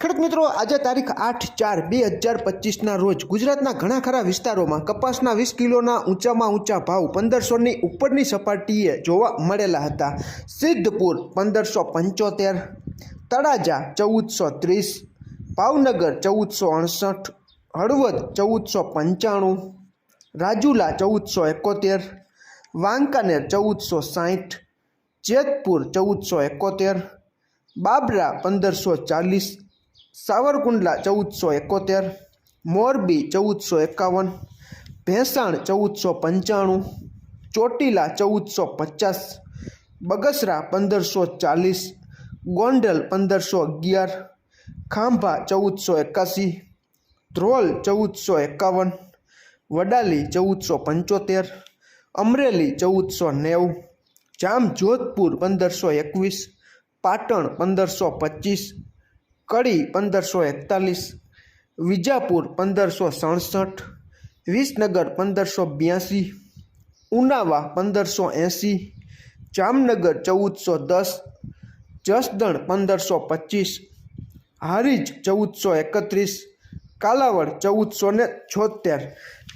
ખેડૂત મિત્રો, આજે તારીખ આઠ ચાર બે હજાર પચીસના રોજ ગુજરાતના ઘણા ખરા વિસ્તારોમાં કપાસના વીસ કિલોના ઊંચામાં ઊંચા ભાવ પંદરસોની ઉપરની સપાટીએ જોવા મળેલા હતા. સિદ્ધપુર પંદરસો પંચોતેર, તળાજા ચૌદસો ત્રીસ, ભાવનગર ચૌદસો અડસઠ, હળવદ ચૌદસો પંચાણું, રાજુલા ચૌદસો એકોતેર, વાંકાનેર ચૌદસો સાઠ જેતપુર ચૌદસો એકોતેર, બાબરા પંદરસો ચાલીસ સાવરકુંડલા ચૌદસો એકોતેર, મોરબી ચૌદસો એકાવન, ભેંસાણ ચૌદસો પંચાણું, ચોટીલા ચૌદસો પચાસ, બગસરા પંદરસો ચાલીસ, ગોંડલ પંદરસો અગિયાર, ખાંભા ચૌદસો એકાસી, ધ્રોલ ચૌદસો એકાવન, વડાલી ચૌદસો પંચોતેર, અમરેલી ચૌદસો નેવું, જામજોધપુર પંદરસો એકવીસ, પાટણ પંદરસો પચીસ કડી પંદરસો એકતાલીસ, વિજાપુર પંદરસો સડસઠ, વિસનગર પંદરસો બ્યાસી, ઉનાવા પંદરસો એંસી, જામનગર ચૌદસો દસ, જસદણ પંદરસો પચીસ, હારીજ ચૌદસો એકત્રીસ, કાલાવડ ચૌદસો ને છોતેર.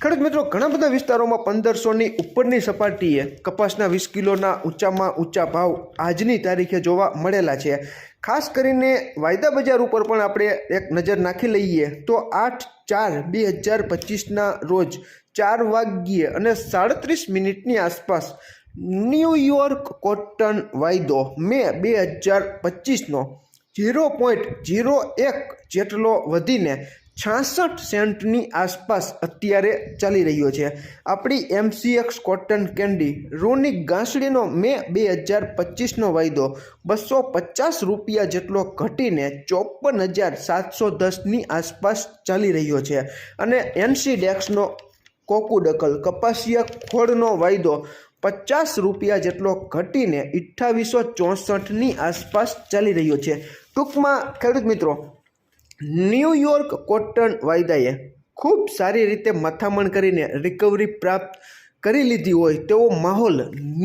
ખેડૂત મિત્રો, ઘણા બધા વિસ્તારોમાં પંદરસોની ઉપરની સપાટીએ કપાસના વીસ કિલોના ઊંચામાં ઊંચા ભાવ આજની તારીખે જોવા મળેલા છે. ખાસ કરીને વાયદા બજાર ઉપર પણ આપણે એક નજર નાખી લઈએ તો આઠ ચાર બે હજાર પચીસના રોજ ચાર વાગ્યે અને સાડત્રીસ મિનિટની આસપાસ ન્યૂયોર્ક કોટન વાયદો મે બે હજાર પચીસનો ઝીરો પોઈન્ટ ઝીરો એક જેટલો વધીને છાસઠ સેન્ટની આસપાસ અત્યારે ચાલી રહ્યો છે. આપણી એમસીએક્સ કોટન કેન્ડી રૂની ગાંસડીનો મે બે હજાર પચીસનો વાયદો બસો પચાસ રૂપિયા જેટલો ઘટીને ચોપન હજાર સાતસો દસની આસપાસ ચાલી રહ્યો છે અને એનસી ડેક્સનો કોકુડકલ કપાસિયા ખોળનો વાયદો પચાસ રૂપિયા જેટલો ઘટીને અઠ્ઠાવીસો ચોસઠની આસપાસ ચાલી રહ્યો છે. ટૂંકમાં ખેડૂત મિત્રો ન્યૂયોર્ક કોટન વાયદાએ ખૂબ સારી રીતે મથામણ કરીને રિકવરી પ્રાપ્ત કરી લીધી હોય તેવો માહોલ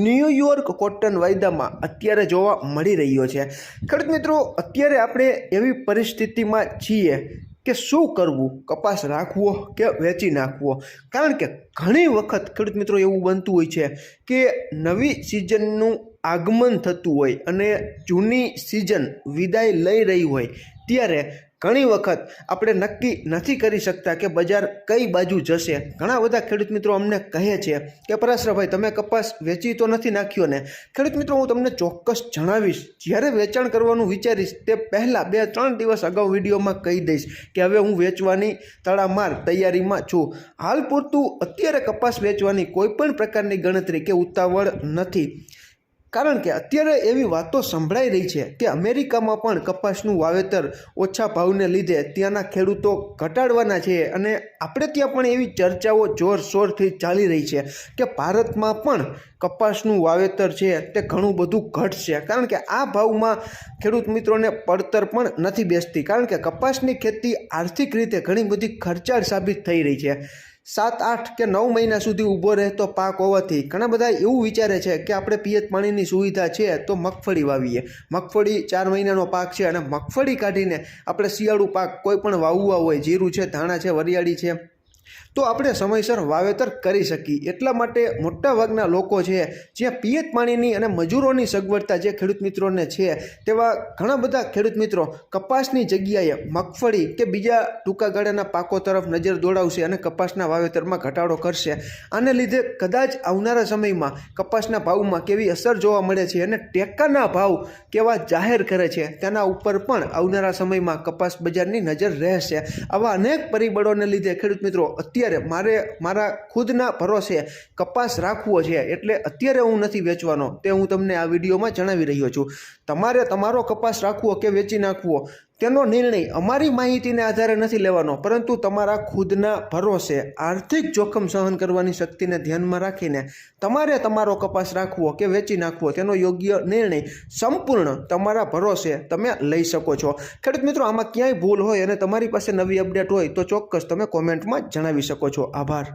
ન્યૂયોર્ક કોટન વાયદામાં અત્યારે જોવા મળી રહ્યો છે. ખેડૂત મિત્રો, અત્યારે આપણે એવી પરિસ્થિતિમાં છીએ કે શું કરવું? કપાસ રાખવો કે વેચી નાખવો? કારણ કે ઘણી વખત ખેડૂત મિત્રો એવું બનતું હોય છે કે નવી સિઝનનું આગમન થતું હોય અને જૂની સિઝન વિદાય લઈ રહી હોય, ત્યારે ઘણી વખત આપણે નક્કી નથી કરી શકતા કે બજાર કઈ બાજુ જશે. ઘણા બધા ખેડૂત મિત્રો અમને કહે છે કે, પરાશરાભાઈ, તમે કપાસ વેચી તો નથી નાખ્યો ને? ખેડૂત મિત્રો, હું તમને ચોક્કસ જણાવીશ, જ્યારે વેચાણ કરવાનું વિચારીશ, તે પહેલાં બે ત્રણ દિવસ અગાઉ વિડીયોમાં કહી દઈશ કે, હવે હું વેચવાની તડામાર તૈયારીમાં છું. હાલ પૂરતું અત્યારે કપાસ વેચવાની કોઈપણ પ્રકારની ગણતરી કે ઉતાવળ નથી. કારણ કે અત્યારે એવી વાતો સંભળાઈ રહી છે કે અમેરિકામાં પણ કપાસનું વાવેતર ઓછા ભાવને લીધે ત્યાંના ખેડૂતો ઘટાડવાના છે અને આપણે ત્યાં પણ એવી ચર્ચાઓ જોરશોરથી ચાલી રહી છે કે ભારતમાં પણ કપાસનું વાવેતર છે તે ઘણું બધું ઘટશે. કારણ કે આ ભાવમાં ખેડૂત મિત્રોને પડતર પણ નથી બેસતી. કારણ કે કપાસની ખેતી આર્થિક રીતે ઘણી બધી ખર્ચાળ સાબિત થઈ રહી છે. સાત, આઠ કે નવ મહિના સુધી ઊભો રહેતો પાક હોવાથી ઘણા બધા એવું વિચારે છે કે આપણે પિયત પાણીની સુવિધા છે તો મગફળી વાવીએ. મગફળી ચાર મહિનાનો પાક છે અને મગફળી કાઢીને આપણે શિયાળુ પાક કોઈ પણ વાવવા હોય, જીરું છે, ધાણા છે, વરિયાળી છે તો આપણે સમયસર વાવેતર કરી શકીએ. એટલા માટે મોટાભાગના લોકો છે, જ્યાં પિયત પાણીની અને મજૂરોની સગવડતા જે ખેડૂત મિત્રોને છે, તેવા ઘણા બધા ખેડૂત મિત્રો કપાસની જગ્યાએ મગફળી કે બીજા ટૂંકા ગાળાના પાકો તરફ નજર દોડાવશે અને કપાસના વાવેતરમાં ઘટાડો કરશે. આને લીધે કદાચ આવનારા સમયમાં કપાસના ભાવમાં કેવી અસર જોવા મળે છે અને ટેકાના ભાવ કેવા જાહેર કરે છે, તેના ઉપર પણ આવનારા સમયમાં કપાસ બજારની નજર રહેશે. આવા અનેક પરિબળોને લીધે ખેડૂત મિત્રો અત્યારે મારે, મારા ખુદના ભરોસે કપાસ રાખવો છે એટલે અત્યારે હું નથી વેચવાનો. તે હું તમને આ વિડીયોમાં જણાવી રહ્યો છું. તમારે તમારો કપાસ રાખવો કે વેચી નાખવો? તેનો નિર્ણય અમારી માહિતીને આધારે નથી લેવાનો, પરંતુ તમારા ખુદના ભરોસે આર્થિક જોખમ સહન કરવાની શક્તિને ધ્યાનમાં રાખીને તમારે તમારો કપાસ રાખવો કે વેચી નાખવો, તેનો યોગ્ય નિર્ણય સંપૂર્ણ તમારા ભરોસે તમે લઈ શકો છો. ખેડૂત મિત્રો, આમાં ક્યાંય ભૂલ હોય અને તમારી પાસે નવી અપડેટ હોય તો ચોક્કસ તમે કોમેન્ટમાં જણાવી શકો છો. આભાર.